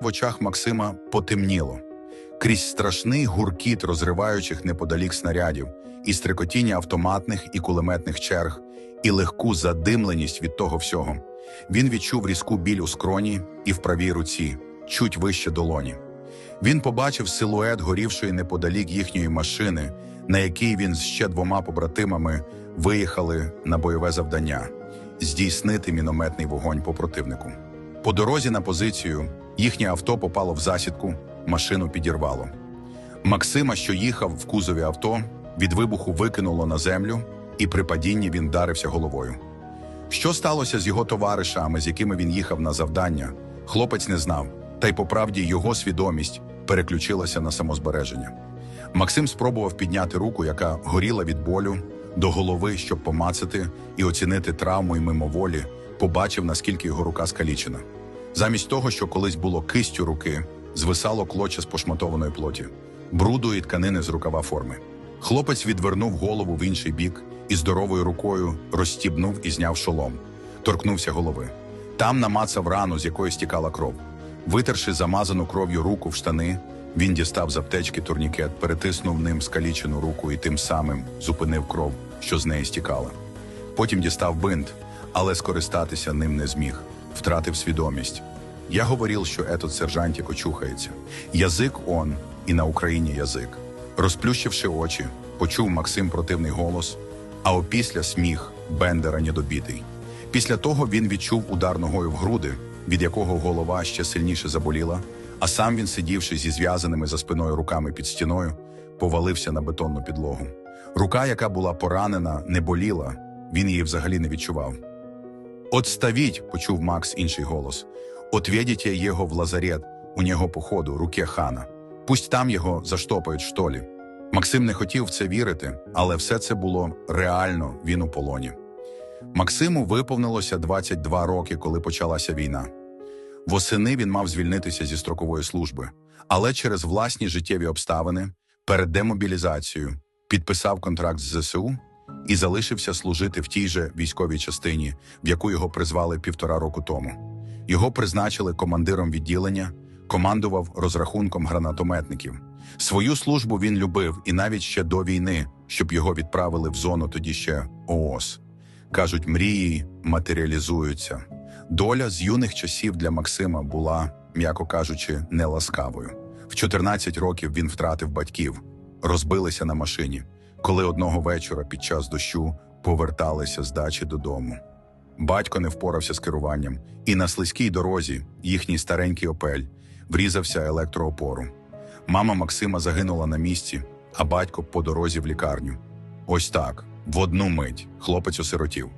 В очах Максима потемніло. Крізь страшний гуркіт розриваючих неподалік снарядів, і стрекотіння автоматних і кулеметних черг, і легку задимленість від того всього. Він відчув різку біль у скроні і в правій руці, чуть вище долоні. Він побачив силует горівшої неподалік їхньої машини, на якій він з ще двома побратимами виїхали на бойове завдання здійснити мінометний вогонь по противнику. По дорозі на позицію їхнє авто попало в засідку, машину підірвало. Максима, що їхав в кузові авто, від вибуху викинуло на землю, і при падінні він вдарився головою. Що сталося з його товаришами, з якими він їхав на завдання, хлопець не знав, та й по правді його свідомість переключилася на самозбереження. Максим спробував підняти руку, яка горіла від болю, до голови, щоб помацати і оцінити травму і мимоволі, побачив, наскільки його рука скалічена. Замість того, що колись було кистю руки, звисало клоче з пошматованої плоті, бруду і тканини з рукава форми. Хлопець відвернув голову в інший бік і здоровою рукою розстібнув і зняв шолом, торкнувся голови. Там намацав рану, з якої стікала кров. Витерши замазану кров'ю руку в штани, він дістав з аптечки турнікет, перетиснув ним скалічену руку і тим самим зупинив кров, що з неї стікала. Потім дістав бинт, але скористатися ним не зміг, втратив свідомість. Я говорив, що етот сержантик очухається. Язик он, і на Україні язик. Розплющивши очі, почув Максим противний голос, а опісля сміх Бендера недобитий. Після того він відчув удар ногою в груди, від якого голова ще сильніше заболіла, а сам він, сидівши зі зв'язаними за спиною руками під стіною, повалився на бетонну підлогу. Рука, яка була поранена, не боліла, він її взагалі не відчував. «Отставіть!» – почув Макс інший голос. «Отведите його в лазарет, у нього походу, руке хана. Пусть там його заштопають штолі». Максим не хотів в це вірити, але все це було реально, він у полоні. Максиму виповнилося 22 роки, коли почалася війна. Восени він мав звільнитися зі строкової служби, але через власні життєві обставини перед демобілізацією підписав контракт з ЗСУ і залишився служити в тій же військовій частині, в яку його призвали півтора року тому. Його призначили командиром відділення, командував розрахунком гранатометників. Свою службу він любив і навіть ще до війни, щоб його відправили в зону тоді ще ООС. Кажуть, мрії матеріалізуються. Доля з юних часів для Максима була, м'яко кажучи, неласкавою. В 14 років він втратив батьків, розбилися на машині, коли одного вечора під час дощу поверталися з дачі додому. Батько не впорався з керуванням, і на слизькій дорозі їхній старенький опель врізався електроопору. Мама Максима загинула на місці, а батько по дорозі в лікарню. Ось так, в одну мить, хлопець осиротів.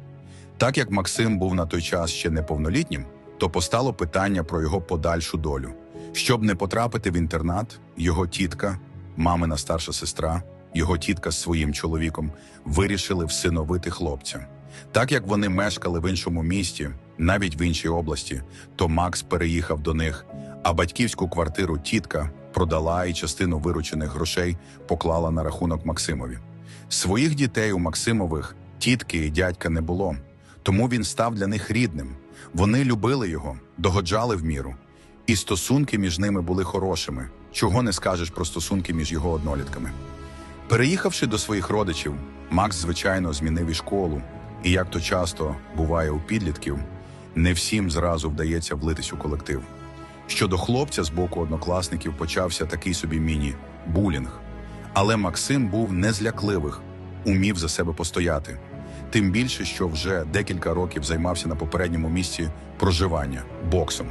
Так як Максим був на той час ще неповнолітнім, то постало питання про його подальшу долю. Щоб не потрапити в інтернат, його тітка, мамина старша сестра, його тітка з своїм чоловіком вирішили всиновити хлопця. Так як вони мешкали в іншому місті, навіть в іншій області, то Макс переїхав до них, а батьківську квартиру тітка продала і частину виручених грошей поклала на рахунок Максимові. Своїх дітей у Максимових тітки і дядька не було, тому він став для них рідним. Вони любили його, догоджали в міру, і стосунки між ними були хорошими. Чого не скажеш про стосунки між його однолітками. Переїхавши до своїх родичів, Макс, звичайно, змінив і школу, і як то часто буває у підлітків, не всім зразу вдається влитись у колектив. Щодо хлопця з боку однокласників почався такий собі міні-булінг. Але Максим був не злякливих, умів за себе постояти. Тим більше, що вже декілька років займався на попередньому місці проживання боксом.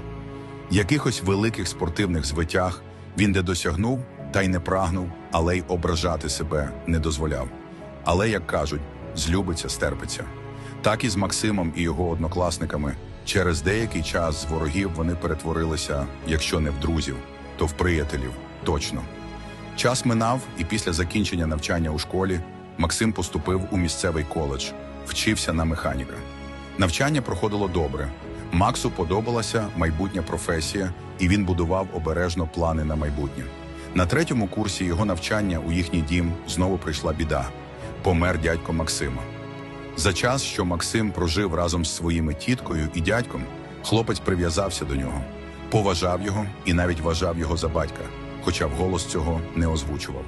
Якихось великих спортивних звитяг він не досягнув та й не прагнув, але й ображати себе не дозволяв. Але, як кажуть, злюбиться, стерпиться. Так і з Максимом і його однокласниками через деякий час з ворогів вони перетворилися, якщо не в друзів, то в приятелів точно. Час минав, і після закінчення навчання у школі Максим поступив у місцевий коледж, вчився на механіка. Навчання проходило добре. Максу подобалася майбутня професія, і він будував обережно плани на майбутнє. На третьому курсі його навчання у їхній дім знову прийшла біда помер дядько Максима. За час, що Максим прожив разом з своїми тіткою і дядьком, хлопець прив'язався до нього. поважав його і навіть вважав його за батька, хоча вголос цього не озвучував.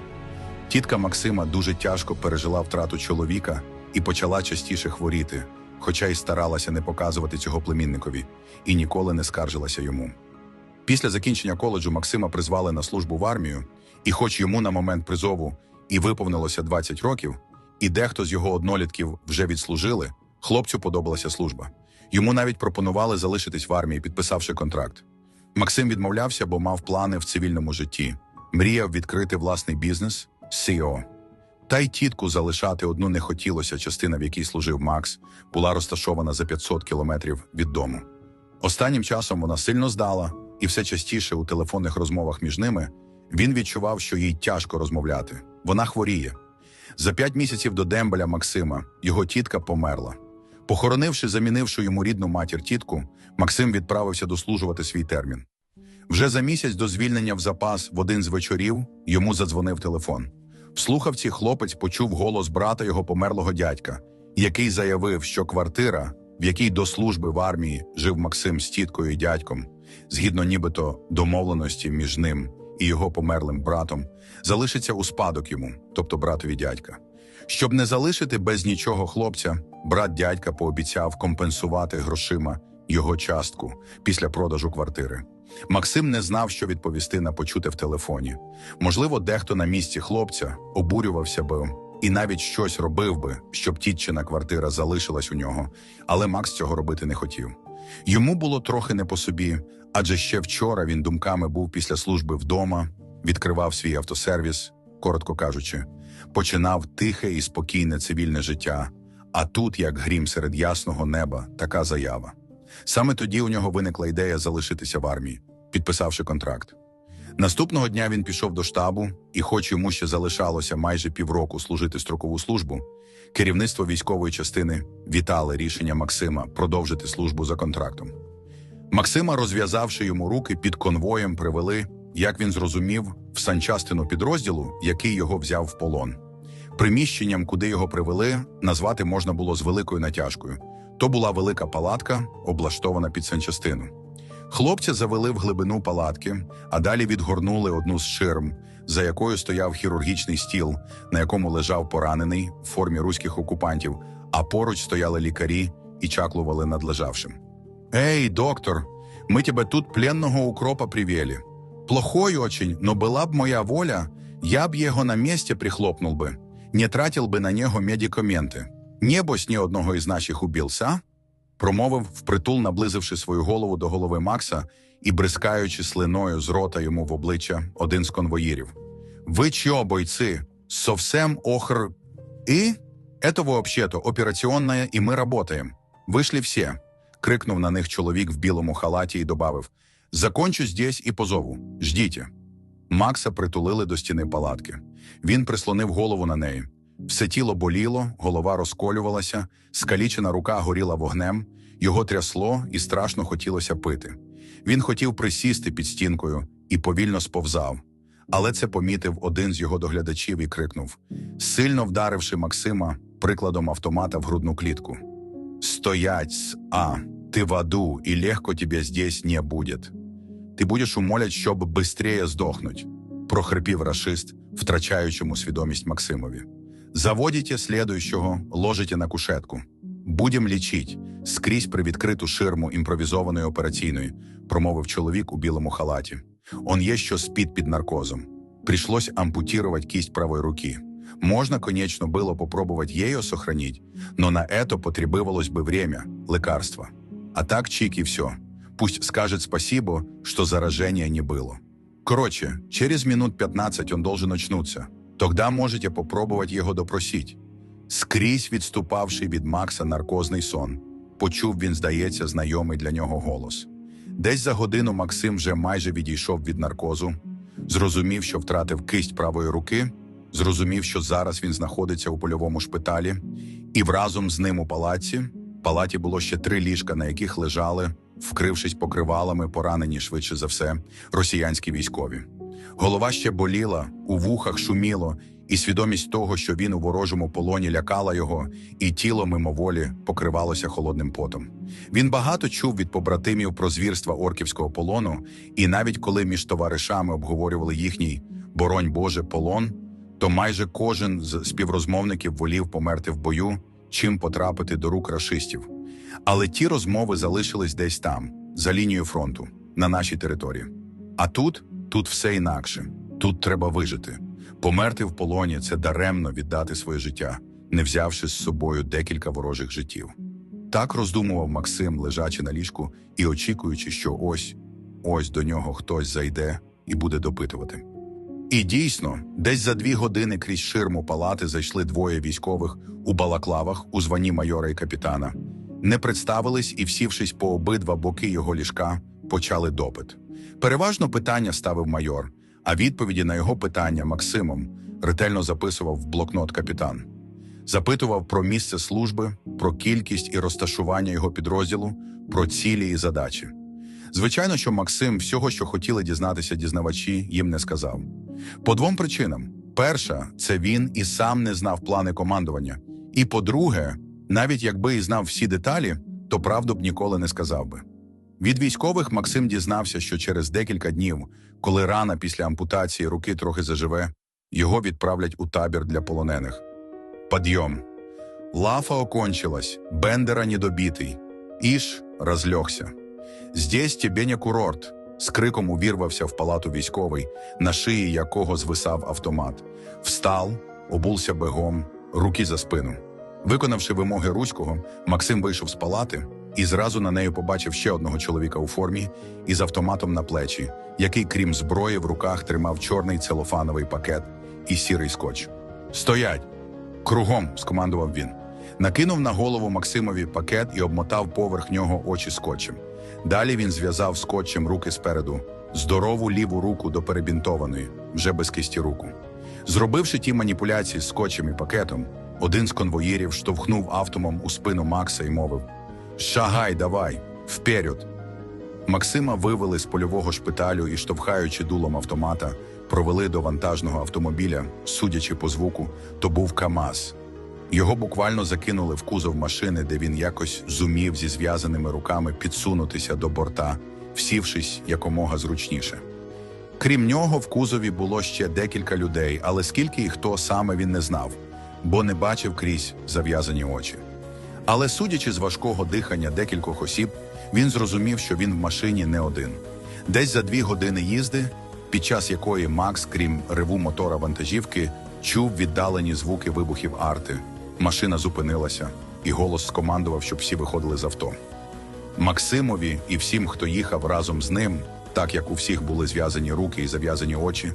Тітка Максима дуже тяжко пережила втрату чоловіка і почала частіше хворіти, хоча й старалася не показувати цього племінникові і ніколи не скаржилася йому. Після закінчення коледжу Максима призвали на службу в армію, і, хоч йому на момент призову і виповнилося 20 років, і дехто з його однолітків вже відслужили, хлопцю подобалася служба. Йому навіть пропонували залишитись в армії, підписавши контракт. Максим відмовлявся, бо мав плани в цивільному житті, мріяв відкрити власний бізнес CEO. Та й тітку залишати одну не хотілося. Частина, в якій служив Макс, була розташована за 500 кілометрів від дому. Останнім часом вона сильно здала, і все частіше у телефонних розмовах між ними він відчував, що їй тяжко розмовляти. Вона хворіє. За п'ять місяців до дембеля Максима його тітка померла. Похоронивши, замінивши йому рідну матір тітку, Максим відправився дослужувати свій термін. Вже за місяць до звільнення в запас в один з вечорів йому задзвонив телефон. В слухавці хлопець почув голос брата його померлого дядька, який заявив, що квартира, в якій до служби в армії жив Максим з тіткою і дядьком, згідно нібито домовленості між ним і його померлим братом, залишиться у спадок йому, тобто братові дядька. Щоб не залишити без нічого хлопця, брат дядька пообіцяв компенсувати грошима його частку після продажу квартири. Максим не знав, що відповісти на почуте в телефоні. Можливо, дехто на місці хлопця обурювався би і навіть щось робив би, щоб тітчина квартира залишилась у нього, але Макс цього робити не хотів. Йому було трохи не по собі, адже ще вчора він думками був після служби вдома, відкривав свій автосервіс, коротко кажучи, починав тихе і спокійне цивільне життя. А тут, як грім серед ясного неба, така заява. Саме тоді у нього виникла ідея залишитися в армії, підписавши контракт. Наступного дня він пішов до штабу, і, хоч йому ще залишалося майже півроку служити строкову службу, керівництво військової частини вітали рішення Максима продовжити службу за контрактом. Максима, розв'язавши йому руки під конвоєм, привели, як він зрозумів, в санчастину підрозділу, який його взяв в полон. Приміщенням, куди його привели, назвати можна було з великою натяжкою. То була велика палатка, облаштована під санчастину. Хлопця завели в глибину палатки, а далі відгорнули одну з ширм, за якою стояв хірургічний стіл, на якому лежав поранений в формі руських окупантів, а поруч стояли лікарі і чаклували над лежавшим. «Эй, доктор, мы тебе тут пленного укропа привели. Плохой очень, но была б моя воля, я б його на місці прихлопнув би, не тратив би на нього медикаменти. Небось ні одного із наших убився?» промовив, впритул, наблизивши свою голову до голови Макса і бризкаючи слиною з рота йому в обличчя один з конвоїрів. «Ви чо, бойці? Совсем охр... І? Это вообще-то операціонна, і ми работаем. Вийшли всі!» крикнув на них чоловік в білому халаті і добавив «Закончу здесь і позову. Ждіть». Макса притулили до стіни палатки. Він прислонив голову на неї. Все тіло боліло, голова розколювалася, скалічена рука горіла вогнем, його трясло і страшно хотілося пити. Він хотів присісти під стінкою і повільно сповзав. Але це помітив один з його доглядачів і крикнув, сильно вдаривши Максима прикладом автомата в грудну клітку. «Стоять, а, ти в аду, і легко тебе здесь не будет. Ти будеш умолять, щоб быстрее здохнуть, прохрипів рашист, втрачаючому свідомість Максимові. Заводите следующего, ложите на кушетку. Будем лічить скрізь при відкриту ширму імпровізованої операційної, промовив чоловік у білому халаті. Он є що спит під наркозом. Пришлось ампутировать кисть правой руки. Можно, конечно, было попробовать ее сохранить, но на это потребовалось бы время, лекарство. А так чик и все. Пусть скажет спасибо, что заражения не было. Короче, через минут 15 он должен очнуться. Тогда можете попробовать його допросить. Скрізь відступавши від Макса наркозний сон, почув він, здається, знайомий для нього голос. Десь за годину Максим вже майже відійшов від наркозу, зрозумів, що втратив кисть правої руки, зрозумів, що зараз він знаходиться у польовому шпиталі, і вразом з ним у палаці. В палаті було ще три ліжка, на яких лежали, вкрившись покривалами, поранені швидше за все, росіянські військові. Голова ще боліла, у вухах шуміло, і свідомість того, що він у ворожому полоні лякала його, і тіло мимоволі покривалося холодним потом. Він багато чув від побратимів про звірства орківського полону, і навіть коли між товаришами обговорювали їхній боронь Боже полон, то майже кожен з співрозмовників волів померти в бою, чим потрапити до рук рашистів. Але ті розмови залишились десь там, за лінією фронту, на нашій території. А тут, тут все інакше. Тут треба вижити. Померти в полоні це даремно віддати своє життя, не взявши з собою декілька ворожих життів. Так роздумував Максим, лежачи на ліжку і очікуючи, що ось ось до нього хтось зайде і буде допитувати. І дійсно, десь за дві години крізь ширму палати зайшли двоє військових у балаклавах у званні майора і капітана. Не представились і, всівшись по обидва боки його ліжка, почали допит. Переважно питання ставив майор, а відповіді на його питання Максимом ретельно записував в блокнот капітан. Запитував про місце служби, про кількість і розташування його підрозділу, про цілі і задачі. Звичайно, що Максим всього, що хотіли дізнатися дізнавачі, їм не сказав. По двом причинам: перша це він і сам не знав плани командування. І по-друге, навіть якби і знав всі деталі, то правду б ніколи не сказав би. Від військових Максим дізнався, що через декілька днів, коли рана після ампутації руки трохи заживе, його відправлять у табір для полонених. Подйом. Лафа окончилась, Бендера недобитий. Іш розльохся. Здесь тебе не курорт. З криком увірвався в палату військовий, на шиї якого звисав автомат. Встав, обулся бегом, руки за спину. Виконавши вимоги Руського, Максим вийшов з палати і зразу на неї побачив ще одного чоловіка у формі із автоматом на плечі, який, крім зброї, в руках тримав чорний целофановий пакет і сірий скотч. Стоять! Кругом, скомандував він. Накинув на голову Максимові пакет і обмотав поверх нього очі скотчем. Далі він зв'язав скотчем руки спереду, здорову ліву руку до перебінтованої, вже без кисті руку. Зробивши ті маніпуляції з скотчем і пакетом, один з конвоїрів штовхнув автомом у спину Макса і мовив: Шагай, давай, вперед! Максима вивели з польового шпиталю і, штовхаючи дулом автомата, провели до вантажного автомобіля, судячи по звуку, то був КАМАЗ. Його буквально закинули в кузов машини, де він якось зумів зі зв'язаними руками підсунутися до борта, всівшись якомога зручніше. Крім нього, в кузові було ще декілька людей, але скільки і хто саме він не знав, бо не бачив крізь зав'язані очі. Але судячи з важкого дихання декількох осіб, він зрозумів, що він в машині не один. Десь за дві години їзди, під час якої Макс, крім реву мотора вантажівки, чув віддалені звуки вибухів арти. Машина зупинилася, і голос скомандував, щоб всі виходили з авто. Максимові і всім, хто їхав разом з ним, так як у всіх були зв'язані руки і зав'язані очі,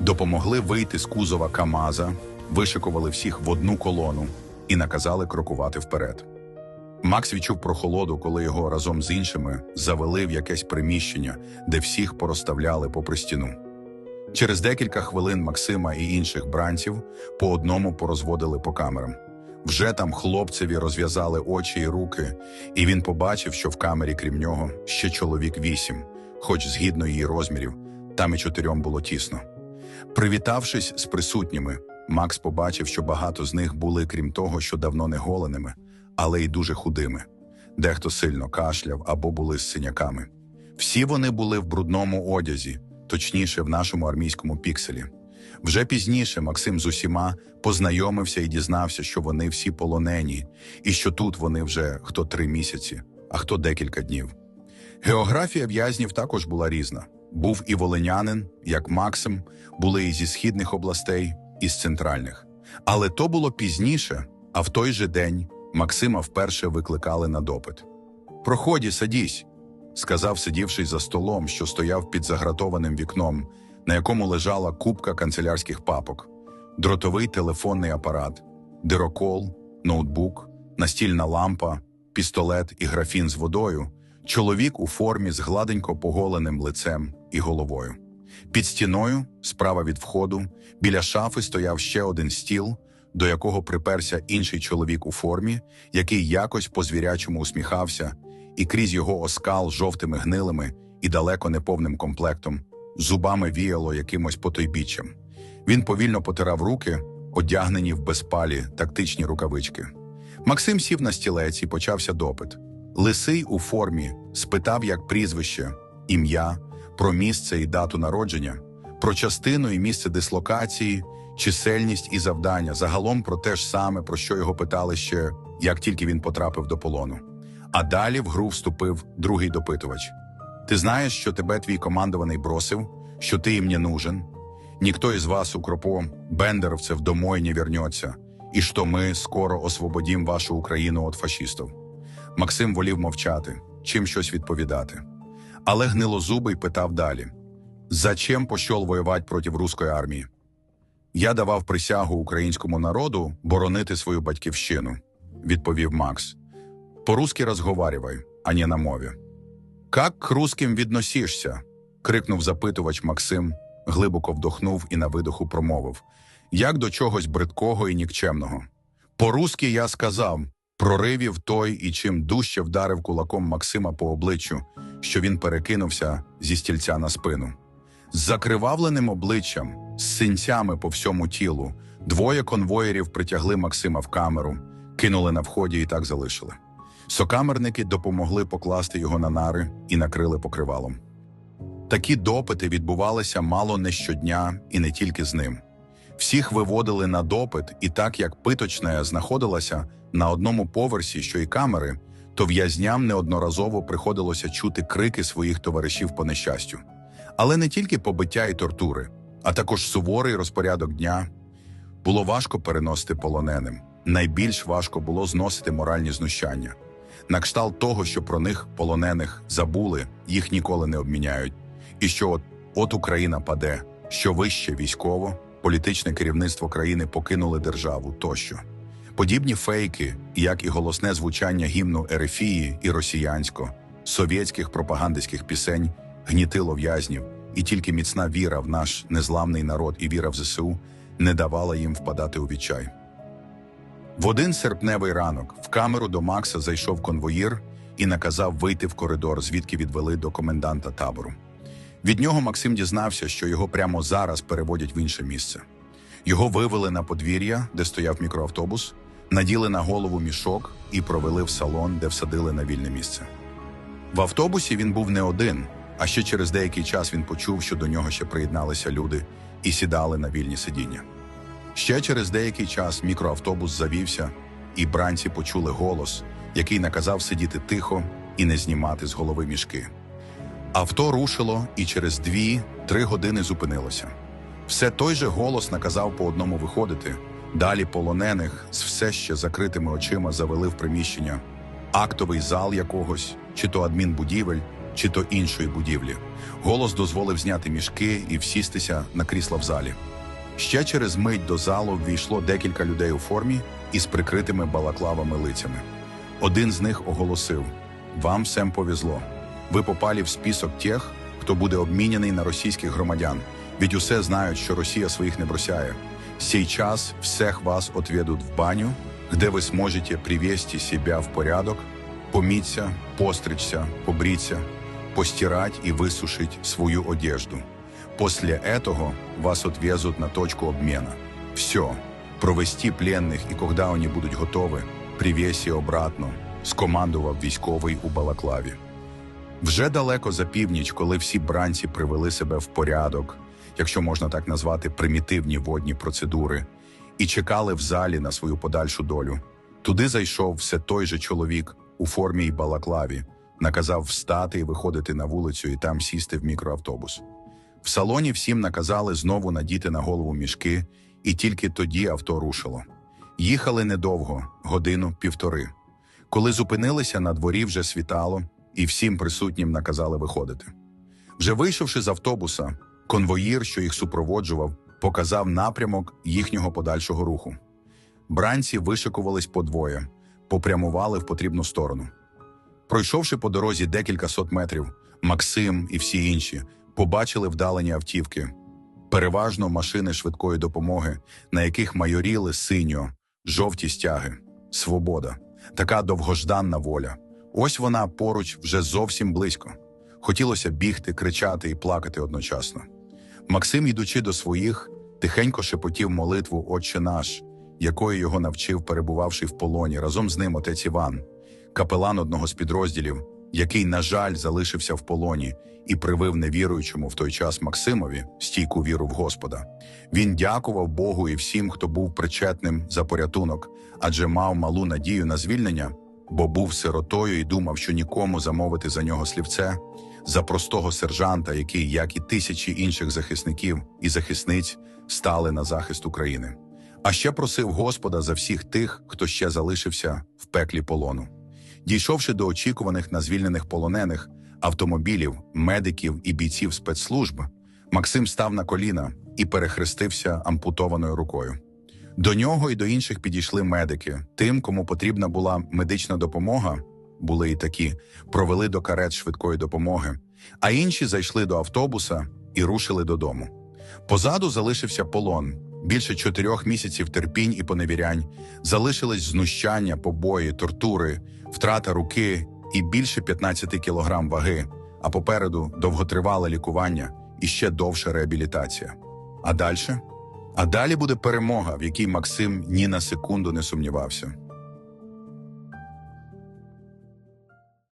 допомогли вийти з кузова Камаза, вишикували всіх в одну колону і наказали крокувати вперед. Макс відчув прохолоду, коли його разом з іншими завели в якесь приміщення, де всіх порозставляли попри стіну. Через декілька хвилин Максима і інших бранців по одному порозводили по камерам. Вже там хлопцеві розв'язали очі і руки, і він побачив, що в камері, крім нього, ще чоловік вісім, хоч згідно її розмірів, там і чотирьом було тісно. Привітавшись з присутніми, Макс побачив, що багато з них були, крім того, що давно не голеними, але й дуже худими. Дехто сильно кашляв або були з синяками. Всі вони були в брудному одязі, точніше, в нашому армійському пікселі. Вже пізніше Максим з усіма познайомився і дізнався, що вони всі полонені, і що тут вони вже хто три місяці, а хто декілька днів. Географія в'язнів також була різна. Був і волинянин, як Максим, були і зі східних областей, і з центральних. Але то було пізніше, а в той же день Максима вперше викликали на допит. Проході, садісь, сказав, сидівши за столом, що стояв під загратованим вікном, на якому лежала купка канцелярських папок, дротовий телефонний апарат, дирокол, ноутбук, настільна лампа, пістолет і графін з водою, чоловік у формі з гладенько поголеним лицем і головою. Під стіною, справа від входу, біля шафи стояв ще один стіл, до якого приперся інший чоловік у формі, який якось по звірячому усміхався, і крізь його оскал жовтими гнилими і далеко не повним комплектом зубами віяло якимось потойбіччям. Він повільно потирав руки, одягнені в безпалі тактичні рукавички. Максим сів на стілець і почався допит. Лисий у формі спитав, як прізвище, ім'я, про місце і дату народження, про частину і місце дислокації, чисельність і завдання, загалом про те ж саме, про що його питали ще, як тільки він потрапив до полону. А далі в гру вступив другий допитувач. Ти знаєш, що тебе твій командуваний бросив, що ти їм не нужен? Никто из вас, укропом, бендеровцев, домой не вернется, і що ми скоро освободім вашу Україну від фашистів. Максим волів мовчати, чим щось відповідати. Але гнилозубий питав далі: Зачем пошел воювати проти руської армії? Я давав присягу українському народу боронити свою батьківщину, відповів Макс. По-русски розговарювай, а не на мові. Как к русским відносишся? крикнув запитувач Максим, глибоко вдохнув і на видоху промовив як до чогось бридкого і нікчемного. По-русски я сказав проривів той і чим дужче вдарив кулаком Максима по обличчю, що він перекинувся зі стільця на спину. З закривавленим обличчям, з синцями по всьому тілу, двоє конвоєрів притягли Максима в камеру, кинули на вході і так залишили. Сокамерники допомогли покласти його на нари і накрили покривалом. Такі допити відбувалися мало не щодня і не тільки з ним. Всіх виводили на допит, і так як питочне знаходилася на одному поверсі, що й камери, то в'язням неодноразово приходилося чути крики своїх товаришів по нещастю. Але не тільки побиття і тортури, а також суворий розпорядок дня. Було важко переносити полоненим. Найбільш важко було зносити моральні знущання. На кшталт того, що про них полонених забули, їх ніколи не обміняють і що от, от Україна паде, що вище військово, політичне керівництво країни покинули державу тощо. Подібні фейки, як і голосне звучання гімну Ерефії і росіянсько, совєтських пропагандистських пісень, гнітило в'язнів, і тільки міцна віра в наш незламний народ і віра в ЗСУ не давала їм впадати у відчай. В один серпневий ранок в камеру до Макса зайшов конвоїр і наказав вийти в коридор, звідки відвели до коменданта табору. Від нього Максим дізнався, що його прямо зараз переводять в інше місце. Його вивели на подвір'я, де стояв мікроавтобус, наділи на голову мішок і провели в салон, де всадили на вільне місце. В автобусі він був не один, а ще через деякий час він почув, що до нього ще приєдналися люди і сідали на вільні сидіння. Ще через деякий час мікроавтобус завівся, і бранці почули голос, який наказав сидіти тихо і не знімати з голови мішки. Авто рушило і через дві-три години зупинилося. Все той же голос наказав по одному виходити. Далі полонених з все ще закритими очима завели в приміщення, актовий зал якогось, чи то адмінбудівель, чи то іншої будівлі. Голос дозволив зняти мішки і всістися на крісла в залі. Ще через мить до залу ввійшло декілька людей у формі із прикритими балаклавами лицями. Один з них оголосив: Вам всем повезло. Ви попали в список тих, хто буде обміняний на російських громадян. Ведь усе знають, що Росія своїх не бросає. Сейчас всех вас отведут в баню, где вы сможете привести себя в порядок, помыться, постричься, побриться, постирать и высушить свою одежду. После этого вас отвезут на точку обмена. Все. Провести пленних і когда вони будуть готові, привесі обратно, скомандував військовий у Балаклаві. Вже далеко за північ, коли всі бранці привели себе в порядок, якщо можна так назвати примітивні водні процедури, і чекали в залі на свою подальшу долю. Туди зайшов все той же чоловік у формі й балаклаві, наказав встати і виходити на вулицю і там сісти в мікроавтобус. В салоні всім наказали знову надіти на голову мішки, і тільки тоді авто рушило. Їхали недовго, годину півтори. Коли зупинилися на дворі, вже світало, і всім присутнім наказали виходити. Вже вийшовши з автобуса, конвоїр, що їх супроводжував, показав напрямок їхнього подальшого руху. Бранці вишикувались подвоє, попрямували в потрібну сторону. Пройшовши по дорозі декілька сот метрів, Максим і всі інші побачили вдалені автівки, переважно машини швидкої допомоги, на яких майоріли синьо, жовті стяги, свобода, така довгожданна воля. Ось вона поруч вже зовсім близько. Хотілося бігти, кричати і плакати одночасно. Максим, йдучи до своїх, тихенько шепотів молитву Отче наш, якої його навчив, перебувавши в полоні, разом з ним отець Іван, капелан одного з підрозділів, який, на жаль, залишився в полоні і привив невіруючому в той час Максимові стійку віру в Господа. Він дякував Богу і всім, хто був причетним за порятунок, адже мав малу надію на звільнення, бо був сиротою і думав, що нікому замовити за нього слівце, за простого сержанта, який, як і тисячі інших захисників і захисниць, стали на захист України. А ще просив Господа за всіх тих, хто ще залишився в пеклі полону. Дійшовши до очікуваних на звільнених полонених автомобілів, медиків і бійців спецслужб, Максим став на коліна і перехрестився ампутованою рукою. До нього і до інших підійшли медики. Тим, кому потрібна була медична допомога, були і такі, провели до карет швидкої допомоги, а інші зайшли до автобуса і рушили додому. Позаду залишився полон. Більше чотирьох місяців терпінь і поневірянь, залишились знущання, побої, тортури, втрата руки і більше 15 кілограм ваги, а попереду довготривале лікування і ще довша реабілітація. А далі? А далі буде перемога, в якій Максим ні на секунду не сумнівався.